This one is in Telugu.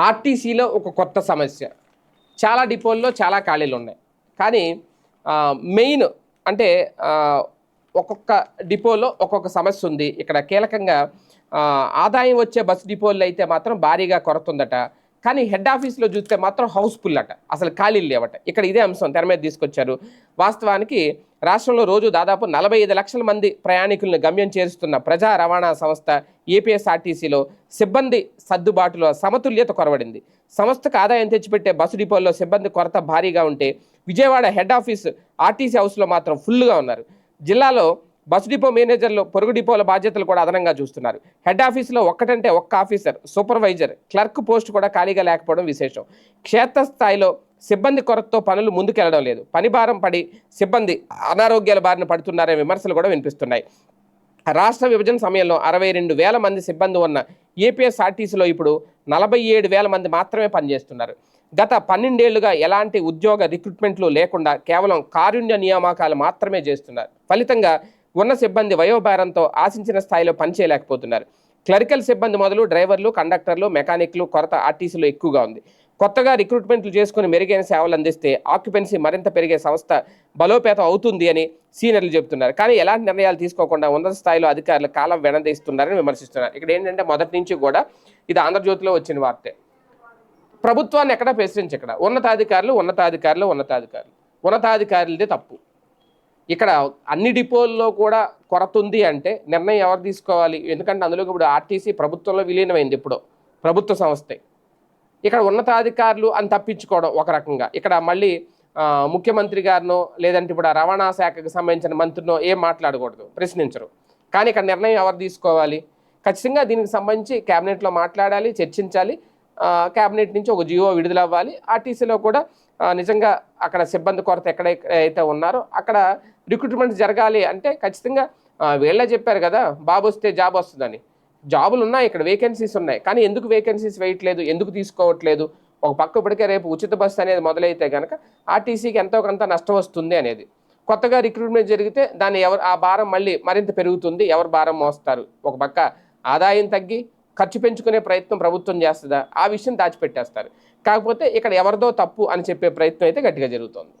ఆర్టీసీలో ఒక కొత్త సమస్య. చాలా డిపోల్లో చాలా ఖాళీలు ఉన్నాయి. కానీ మెయిన్ అంటే ఒక్కొక్క డిపోలో ఒక్కొక్క సమస్య ఉంది. ఇక్కడ కీలకంగా ఆదాయం వచ్చే బస్ డిపోల్లో అయితే మాత్రం భారీగా కొరత ఉందట. కానీ హెడ్ ఆఫీస్లో చూస్తే మాత్రం హౌస్ఫుల్ అట. అసలు ఖాళీలు లేవట. ఇక్కడ ఇదే అంశం తెర మీద తీసుకొచ్చారు. వాస్తవానికి రాష్ట్రంలో రోజు దాదాపు నలభై ఐదు లక్షల మంది ప్రయాణికులను గమ్యం చేరుస్తున్న ప్రజా రవాణా సంస్థ ఏపీఎస్ఆర్టీసీలో సిబ్బంది సర్దుబాటులో సమతుల్యత కొరవడింది. సంస్థకు ఆదాయం తెచ్చిపెట్టే బస్సు డిపోల్లో సిబ్బంది కొరత భారీగా ఉంటే విజయవాడ హెడ్ ఆఫీస్ ఆర్టీసీ హౌస్లో మాత్రం ఫుల్గా ఉన్నారు. జిల్లాలో బస్ డిపో మేనేజర్లు పొరుగు డిపోల బాధ్యతలు కూడా అదనంగా చూస్తున్నారు. హెడ్ ఆఫీసులో ఒక్కటంటే ఒక్క ఆఫీసర్ సూపర్వైజర్ క్లర్క్ పోస్ట్ కూడా ఖాళీగా లేకపోవడం విశేషం. క్షేత్రస్థాయిలో సిబ్బంది కొరతతో పనులు ముందుకెళ్ళడం లేదు. పని భారం పడి సిబ్బంది అనారోగ్యాల బారిన పడుతున్నారనే విమర్శలు కూడా వినిపిస్తున్నాయి. రాష్ట్ర విభజన సమయంలో అరవై రెండు వేల మంది సిబ్బంది ఉన్న ఏపీఎస్ఆర్టీసీలో ఇప్పుడు నలభై ఏడు వేల మంది మాత్రమే పనిచేస్తున్నారు. గత పన్నెండేళ్ళుగా ఎలాంటి ఉద్యోగ రిక్రూట్మెంట్లు లేకుండా కేవలం కారుణ్య నియామకాలు మాత్రమే చేస్తున్నారు. ఫలితంగా ఉన్న సిబ్బంది వయోభారంతో ఆశించిన స్థాయిలో పనిచేయలేకపోతున్నారు. క్లరికల్ సిబ్బంది మొదలు డ్రైవర్లు కండక్టర్లు మెకానిక్లు కొరత ఆర్టీసీలో ఎక్కువగా ఉంది. కొత్తగా రిక్రూట్మెంట్లు చేసుకుని మెరుగైన సేవలు అందిస్తే ఆక్యుపెన్సీ మరింత పెరిగే సంస్థ బలోపేతం అవుతుంది అని సీనియర్లు చెబుతున్నారు. కానీ ఎలాంటి నిర్ణయాలు తీసుకోకుండా ఉన్నత స్థాయిలో అధికారులు కాలం వెనదీస్తున్నారని విమర్శిస్తున్నారు. ఇక్కడ ఏంటంటే మొదటి నుంచి కూడా ఇది ఆంధ్రజ్యోతిలో వచ్చిన వార్తే. ప్రభుత్వాన్ని ఎక్కడ ప్రశ్నించక్కడ ఉన్నతాధికారులు ఉన్నతాధికారులు ఉన్నతాధికారులు. ఉన్నతాధికారులదే తప్పు. ఇక్కడ అన్ని డిపోల్లో కూడా కొరత ఉంది అంటే నిర్ణయం ఎవరు తీసుకోవాలి? ఎందుకంటే అందులో ఇప్పుడు ఆర్టీసీ ప్రభుత్వంలో విలీనమైంది ఇప్పుడు ప్రభుత్వ సంస్థే. ఇక్కడ ఉన్నతాధికారులు అని తప్పించుకోవడం ఒక రకంగా. ఇక్కడ మళ్ళీ ముఖ్యమంత్రి గారినో లేదంటే ఇప్పుడు రవాణా శాఖకు సంబంధించిన మంత్రినో ఏం మాట్లాడకూడదు ప్రశ్నించరు. కానీ ఇక్కడ నిర్ణయం ఎవరు తీసుకోవాలి? ఖచ్చితంగా దీనికి సంబంధించి క్యాబినెట్లో మాట్లాడాలి చర్చించాలి. క్యాబినెట్ నుంచి ఒక జియో విడుదల అవ్వాలి. ఆర్టీసీలో కూడా నిజంగా అక్కడ సిబ్బంది కొరత ఎక్కడైతే ఉన్నారో అక్కడ రిక్రూట్మెంట్ జరగాలి అంటే ఖచ్చితంగా వీళ్ళే చెప్పారు కదా బాబు వస్తే జాబ్ వస్తుందని. జాబులు ఉన్నాయి ఇక్కడ వేకెన్సీస్ ఉన్నాయి. కానీ ఎందుకు వేకెన్సీస్ వేయట్లేదు ఎందుకు తీసుకోవట్లేదు? ఒక పక్క ఇప్పటికే రేపు ఉచిత బస్సు అనేది మొదలైతే కనుక ఆర్టీసీకి ఎంతో కొంత నష్టం వస్తుంది అనేది. కొత్తగా రిక్రూట్మెంట్ జరిగితే దాన్ని ఎవరు ఆ భారం మళ్ళీ మరింత పెరుగుతుంది ఎవరు భారం మోస్తారు? ఒక పక్క ఆదాయం తగ్గి ఖర్చు పెంచుకునే ప్రయత్నం ప్రభుత్వం చేస్తుందా? ఆ విషయం దాచిపెట్టేస్తారు. కాకపోతే ఇక్కడ ఎవరిదో తప్పు అని చెప్పే ప్రయత్నం అయితే గట్టిగా జరుగుతోంది.